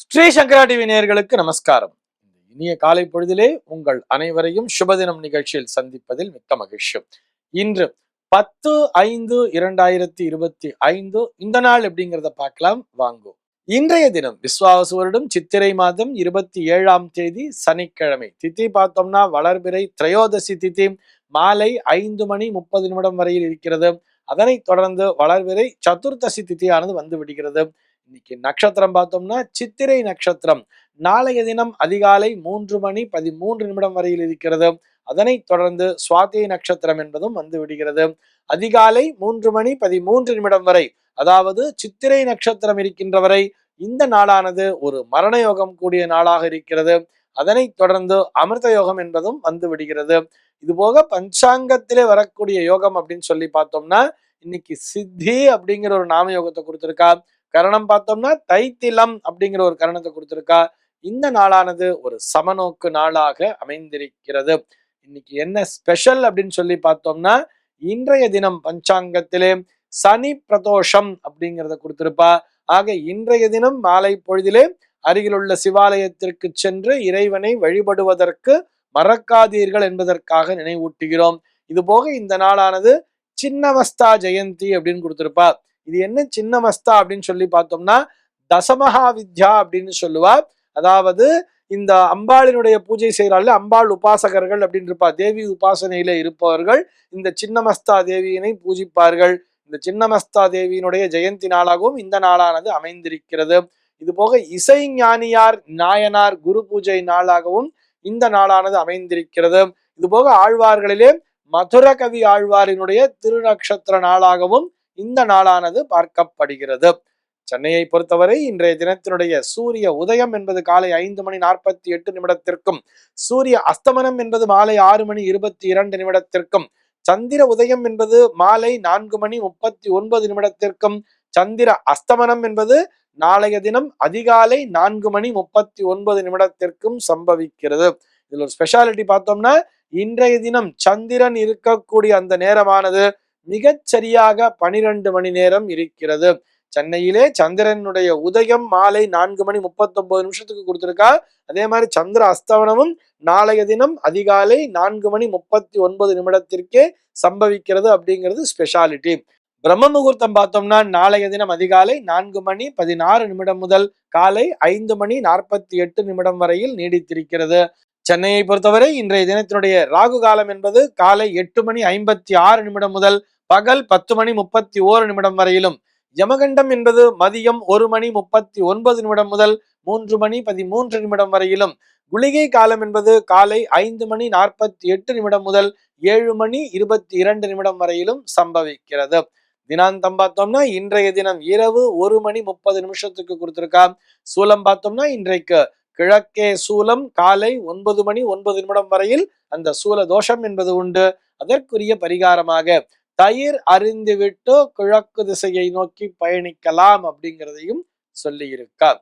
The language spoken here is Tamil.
ஸ்ரீ சங்கரா டிவி நேயர்களுக்கு நமஸ்காரம். இனிய காலை பொழுதிலே உங்கள் அனைவரையும் சுபதினம் நிகழ்ச்சியில் சந்திப்பதில் மிக்க மகிழ்ச்சி. இன்று பத்து ஐந்து இரண்டாயிரத்தி இருபத்தி ஐந்து இந்த நாள் எப்படிங்கிறத பார்க்கலாம். வாங்கும் இன்றைய தினம் விஸ்வாச வருடம் சித்திரை மாதம் இருபத்தி ஏழாம் தேதி சனிக்கிழமை. தித்தி பார்த்தோம்னா வளர்பிறை திரையோதசி தித்தி மாலை ஐந்து மணி முப்பது நிமிடம் வரையில் இருக்கிறது. அதனைத் தொடர்ந்து வளர்விரை சதுர்தசி திதியானது வந்து விடுகிறது. இன்னைக்கு நட்சத்திரம் பார்த்தோம்னா சித்திரை நட்சத்திரம். நாளைய தினம் அதிகாலை மூன்று மணி பதிமூன்று நிமிடம் வரையில் இருக்கிறது. அதனைத் தொடர்ந்து சுவாதி நட்சத்திரம் என்பதும் வந்து விடுகிறது. அதிகாலை மூன்று மணி பதிமூன்று நிமிடம் வரை அதாவது சித்திரை நட்சத்திரம் இருக்கின்ற வரை இந்த நாளானது ஒரு மரண யோகம் கூடிய நாளாக இருக்கிறது. அதனைத் தொடர்ந்து அமிர்த யோகம் என்பதும் வந்து விடுகிறது. இது போக பஞ்சாங்கத்திலே வரக்கூடிய யோகம் அப்படின்னு சொல்லி பார்த்தோம்னா இன்னைக்கு சித்தி அப்படிங்கிற ஒரு நாம யோகத்தை கொடுத்திருக்கா. கரணம் பார்த்தோம்னா தைத்திலம் அப்படிங்கிற ஒரு கரணத்தை கொடுத்திருக்கா. இந்த நாளானது ஒரு சமநோக்கு நாளாக அமைந்திருக்கிறது. இன்னைக்கு என்ன ஸ்பெஷல் அப்படின்னு சொல்லி பார்த்தோம்னா இன்றைய தினம் பஞ்சாங்கத்திலே சனி பிரதோஷம் அப்படிங்கிறத கொடுத்திருப்பா. ஆக இன்றைய தினம் மாலை பொழுதிலே அருகிலுள்ள சிவாலயத்திற்கு சென்று இறைவனை வழிபடுவதற்கு மறக்காதீர்கள் என்பதற்காக நினைவூட்டுகிறோம். இது போக இந்த நாளானது சின்னவஸ்தா ஜெயந்தி அப்படின்னு கொடுத்திருப்பா. இது என்ன சின்னமஸ்தா அப்படின்னு சொல்லி பார்த்தோம்னா தசமகா வித்யா அப்படின்னு சொல்லுவா அதாவது இந்த அம்பாளினுடைய பூஜை செய்கிறாள் அம்பாள் உபாசகர்கள் அப்படின்னு இருப்பா தேவி உபாசனையில இருப்பவர்கள் இந்த சின்னமஸ்தா தேவியினை பூஜிப்பார்கள். இந்த சின்னமஸ்தா தேவியினுடைய ஜெயந்தி நாளாகவும் இந்த நாளானது அமைந்திருக்கிறது. இது போக இசை ஞானியார் நாயனார் குரு பூஜை நாளாகவும் இந்த நாளானது அமைந்திருக்கிறது. இது போக ஆழ்வார்களிலே மதுர கவி ஆழ்வாரினுடைய திருநக்ஷத்திர நாளாகவும் இந்த நாளானது பார்க்கப்படுகிறது. சென்னையை பொறுத்தவரை இன்றைய தினத்தினுடைய சூரிய உதயம் என்பது காலை ஐந்து மணி நாற்பத்தி எட்டு நிமிடத்திற்கும் சூரிய அஸ்தமனம் என்பது மாலை ஆறு மணி இருபத்தி இரண்டு நிமிடத்திற்கும் சந்திர உதயம் என்பது மாலை நான்கு மணி முப்பத்தி ஒன்பது நிமிடத்திற்கும் சந்திர அஸ்தமனம் என்பது நாளைய தினம் அதிகாலை நான்கு மணி முப்பத்தி ஒன்பது நிமிடத்திற்கும் சம்பவிக்கிறது. இதில் ஒரு ஸ்பெஷாலிட்டி பார்த்தோம்னா இன்றைய தினம் சந்திரன் இருக்கக்கூடிய அந்த நேரமானது. மிகச்சரியாக பனிரெண்டு மணி நேரம் இருக்கிறது. சென்னையிலே சந்திரனுடைய உதயம் மாலை நான்கு மணி முப்பத்தொன்பது நிமிஷத்துக்கு கொடுத்துருக்கா. அதே மாதிரி சந்திர அஸ்தவனமும் நாளைய தினம் அதிகாலை நான்கு மணி முப்பத்தி ஒன்பது நிமிடத்திற்கே சம்பவிக்கிறது அப்படிங்கிறது ஸ்பெஷாலிட்டி பிரம்ம முகூர்த்தம் பார்த்தோம்னா நாளைய தினம் அதிகாலை நான்கு மணி பதினாறு நிமிடம் முதல் காலை ஐந்து மணி நாற்பத்தி எட்டு நிமிடம் வரையில் நீடித்திருக்கிறது. சென்னையை பொறுத்தவரை இன்றைய தினத்தினுடைய ராகு காலம் என்பது காலை எட்டு மணி ஐம்பத்தி ஆறு நிமிடம் முதல் பகல் பத்து மணி முப்பத்தி ஓரு நிமிடம் வரையிலும். யமகண்டம் என்பது மதியம் ஒரு மணி முப்பத்தி ஒன்பது நிமிடம் முதல் மூன்று மணி பதிமூன்று நிமிடம் வரையிலும். குளிகை காலம் என்பது காலை ஐந்து மணி நாற்பத்தி எட்டு நிமிடம் முதல் ஏழு மணி இருபத்தி இரண்டு நிமிடம் வரையிலும் சம்பவிக்கிறது. தினாந்தம் பார்த்தோம்னா இன்றைய தினம். இரவு ஒரு மணி முப்பது நிமிஷத்துக்கு கொடுத்திருக்கா. சூலம் பார்த்தோம்னா இன்றைக்கு. கிழக்கே சூலம் காலை ஒன்பது மணி ஒன்பது நிமிடம் வரையில் அந்த சூல தோஷம் என்பது உண்டு. அதற்குரிய பரிகாரமாக தயிர் அறிந்துவிட்டு கிழக்கு திசையை நோக்கி பயணிக்கலாம் அப்படிங்கிறதையும் சொல்லியிருக்கார்.